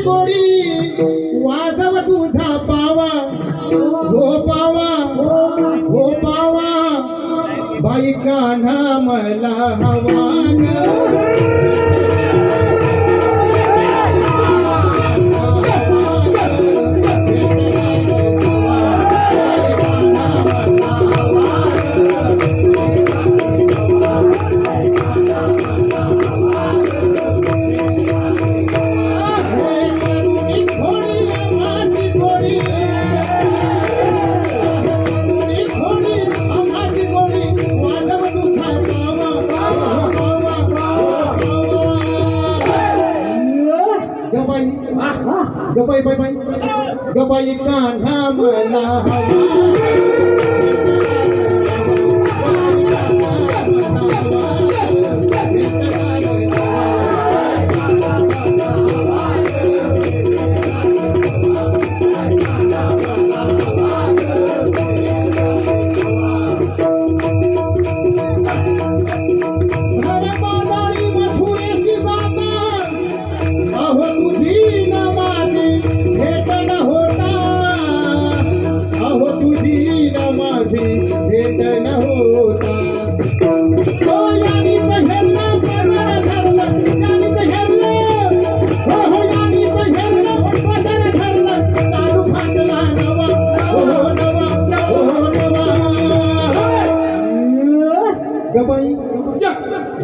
गोडी वाजव तुझा पावा. हो पावा हो पावा. बाई कान्हा मला हवा हा गबाई बाई बाई गबाई कान्हा मला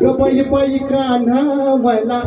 गबाई बाई कान्हा मला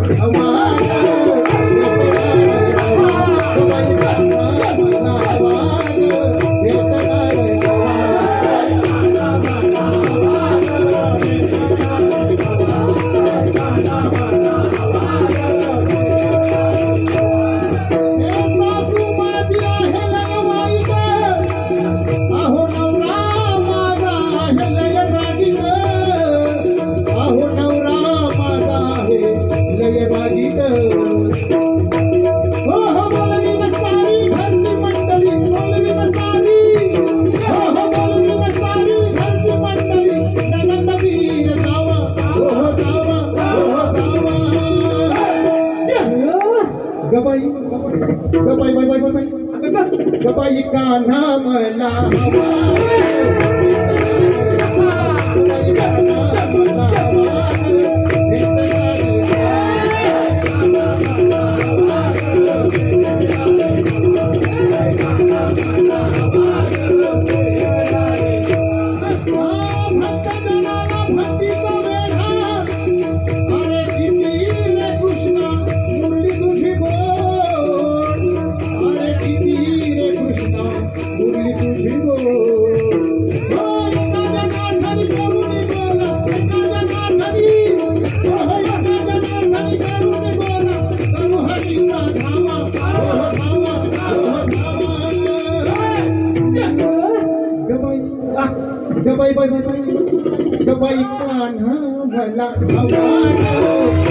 गपाई बाई बाई बाई गपाई का नाम लावा डबाई बाई डबाई भला मला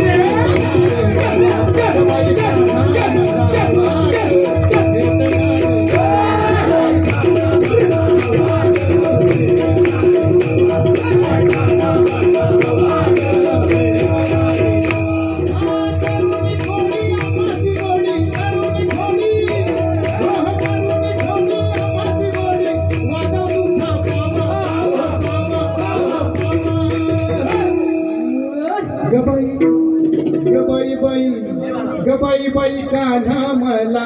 बाई बाई कान्हा मला